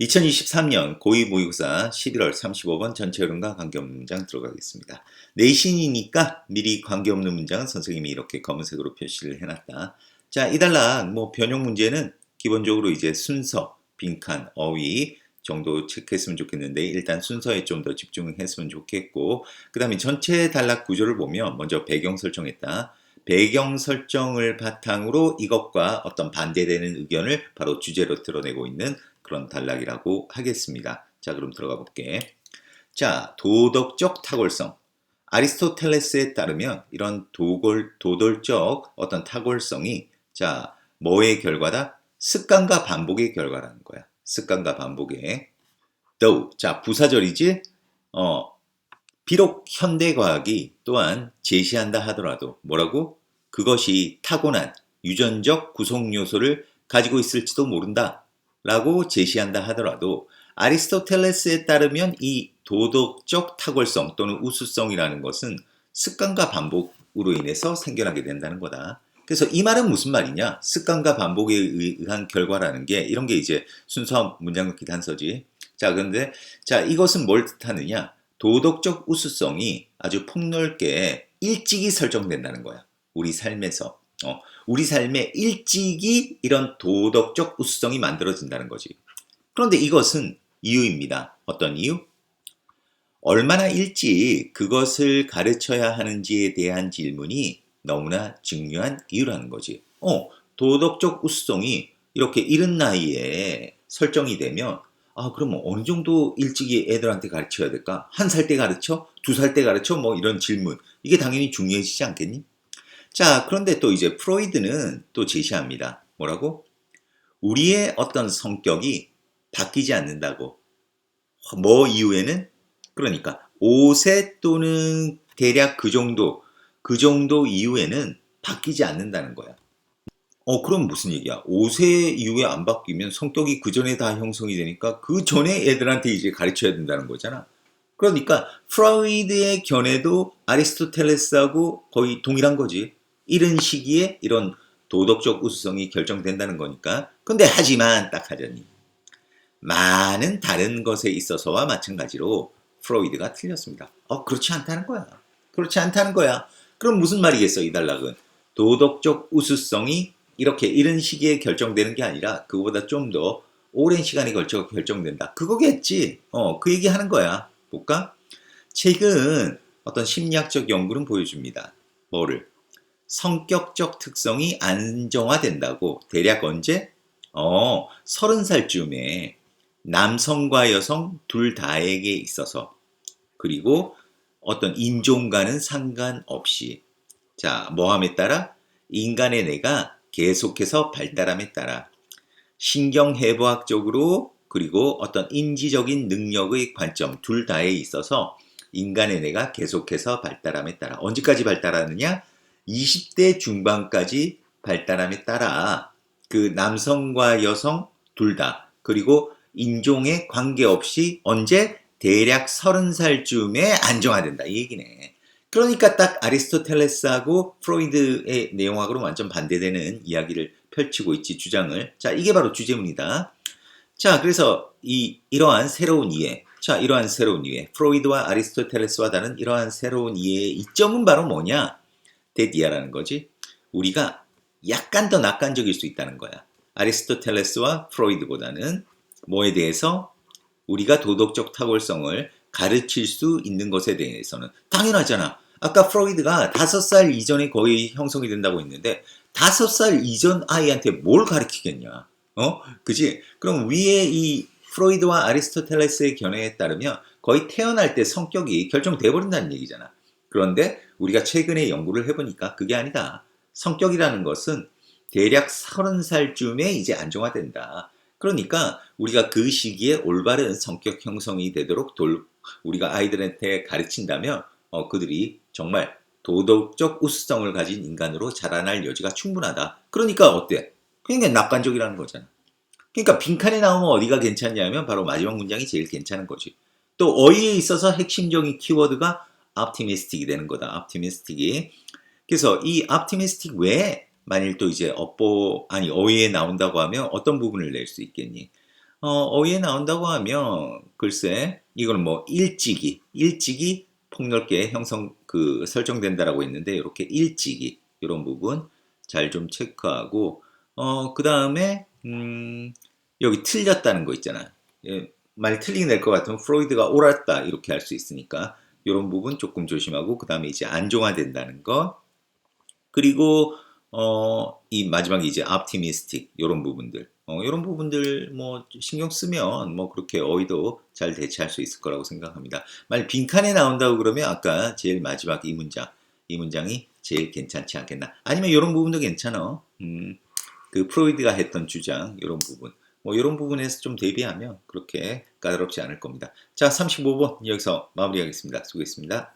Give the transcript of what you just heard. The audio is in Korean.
2023년 고2 모의고사 11월 35번 전체 흐름과 관계없는 문장 들어가겠습니다. 내신이니까 미리 관계없는 문장은 선생님이 이렇게 검은색으로 표시를 해놨다. 자, 이 단락 뭐 변형 문제는 기본적으로 이제 순서, 빈칸, 어휘 정도 체크했으면 좋겠는데 일단 순서에 좀 더 집중했으면 좋겠고 그 다음에 전체 단락 구조를 보면 먼저 배경 설정했다. 배경 설정을 바탕으로 이것과 어떤 반대되는 의견을 바로 주제로 드러내고 있는 그런 단락이라고 하겠습니다. 자, 그럼 들어가 볼게. 자, 도덕적 탁월성. 아리스토텔레스에 따르면 이런 도골, 도돌적 어떤 탁월성이 자, 뭐의 결과다? 습관과 반복의 결과라는 거야. 습관과 반복의. though. 자, 부사절이지? 어, 비록 현대 과학이 또한 제시한다 하더라도 뭐라고? 그것이 타고난 유전적 구성 요소를 가지고 있을지도 모른다. 라고 제시한다 하더라도 아리스토텔레스에 따르면 이 도덕적 탁월성 또는 우수성이라는 것은 습관과 반복으로 인해서 생겨나게 된다는 거다. 그래서 이 말은 무슨 말이냐? 습관과 반복에 의한 결과라는 게 이런 게 이제 순서 문장긋기 단서지. 자, 그런데 자, 이것은 뭘 뜻하느냐? 도덕적 우수성이 아주 폭넓게 일찍이 설정된다는 거야. 우리 삶에서. 어, 우리 삶에 일찍이 이런 도덕적 우수성이 만들어진다는 거지. 그런데 이것은 이유입니다. 어떤 이유? 얼마나 일찍 그것을 가르쳐야 하는지에 대한 질문이 너무나 중요한 이유라는 거지. 어, 도덕적 우수성이 이렇게 이른 나이에 설정이 되면 아, 그러면 어느 정도 일찍이 애들한테 가르쳐야 될까? 한 살 때 가르쳐? 두 살 때 가르쳐? 뭐 이런 질문. 이게 당연히 중요해지지 않겠니? 자, 그런데 또 이제 프로이드는 또 제시합니다. 뭐라고? 우리의 어떤 성격이 바뀌지 않는다고. 뭐 이후에는? 그러니까 5세 또는 대략 그 정도, 그 정도 이후에는 바뀌지 않는다는 거야. 어, 그럼 무슨 얘기야? 5세 이후에 안 바뀌면 성격이 그 전에 다 형성이 되니까 그 전에 애들한테 이제 가르쳐야 된다는 거잖아. 그러니까 프로이드의 견해도 아리스토텔레스하고 거의 동일한 거지. 이런 시기에 이런 도덕적 우수성이 결정된다는 거니까. 근데 하지만 딱 하자니. 많은 다른 것에 있어서와 마찬가지로 프로이드가 틀렸습니다. 어, 그렇지 않다는 거야. 그렇지 않다는 거야. 그럼 무슨 말이겠어, 이 단락은? 도덕적 우수성이 이렇게 이런 시기에 결정되는 게 아니라 그거보다 좀 더 오랜 시간이 걸쳐 결정된다. 그거겠지. 어, 그 얘기 하는 거야. 볼까? 최근 어떤 심리학적 연구는 보여줍니다. 뭐를? 성격적 특성이 안정화된다고 대략 언제? 어, 서른 살쯤에 남성과 여성 둘 다에게 있어서 그리고 어떤 인종과는 상관없이 자, 뭐함에 따라 인간의 뇌가 계속해서 발달함에 따라 신경해부학적으로 그리고 어떤 인지적인 능력의 관점 둘 다에 있어서 인간의 뇌가 계속해서 발달함에 따라 언제까지 발달하느냐? 20대 중반까지 발달함에 따라 그 남성과 여성 둘 다 그리고 인종에 관계없이 언제 대략 30살쯤에 안정화된다 이 얘기네. 그러니까 딱 아리스토텔레스하고 프로이드의 내용하고는 완전 반대되는 이야기를 펼치고 있지 주장을. 자 이게 바로 주제문이다. 자 그래서 이 이러한 새로운 이해, 자 이러한 새로운 이해, 프로이드와 아리스토텔레스와 다른 이러한 새로운 이해의 이점은 바로 뭐냐? 데디아라는 거지. 우리가 약간 더 낙관적일 수 있다는 거야. 아리스토텔레스와 프로이드보다는 뭐에 대해서 우리가 도덕적 탁월성을 가르칠 수 있는 것에 대해서는 당연하잖아. 아까 프로이드가 다섯 살 이전에 거의 형성이 된다고 했는데 다섯 살 이전 아이한테 뭘 가르치겠냐? 어? 그지? 그럼 위에 이 프로이드와 아리스토텔레스의 견해에 따르면 거의 태어날 때 성격이 결정돼 버린다는 얘기잖아. 그런데 우리가 최근에 연구를 해보니까 그게 아니다. 성격이라는 것은 대략 서른 살쯤에 이제 안정화된다. 그러니까 우리가 그 시기에 올바른 성격 형성이 되도록 돌, 우리가 아이들한테 가르친다면 어, 그들이 정말 도덕적 우수성을 가진 인간으로 자라날 여지가 충분하다. 그러니까 어때? 그러니까 낙관적이라는 거잖아. 그러니까 빈칸에 나오면 어디가 괜찮냐면 바로 마지막 문장이 제일 괜찮은 거지. 또 어휘에 있어서 핵심적인 키워드가 optimistic이 되는 거다. optimistic이. 그래서 이 optimistic 외에 만일 또 이제 업보 아니 어휘에 나온다고 하면 어떤 부분을 낼 수 있겠니? 어, 어휘에 나온다고 하면 글쎄 이거는 뭐 일찍이 일찍이 폭넓게 형성 그 설정된다라고 했는데 이렇게 일찍이 이런 부분 잘 좀 체크하고 어, 그 다음에 음, 여기 틀렸다는 거 있잖아. 예, 만약 틀리게 낼것 같으면 프로이드가 옳았다 이렇게 할 수 있으니까 이런 부분 조금 조심하고 그 다음에 이제 안정화된다는 거 그리고 어, 이 마지막에 이제 optimistic 이런 부분들 어, 이런 부분들 뭐 신경 쓰면 뭐 그렇게 어휘도 잘 대체할 수 있을 거라고 생각합니다. 만약 빈칸에 나온다고 그러면 아까 제일 마지막 이 문장 이 문장이 제일 괜찮지 않겠나? 아니면 이런 부분도 괜찮아. 음, 그 프로이드가 했던 주장 이런 부분 뭐 이런 부분에서 좀 대비하면 그렇게 까다롭지 않을 겁니다. 자, 35번 여기서 마무리하겠습니다. 수고했습니다.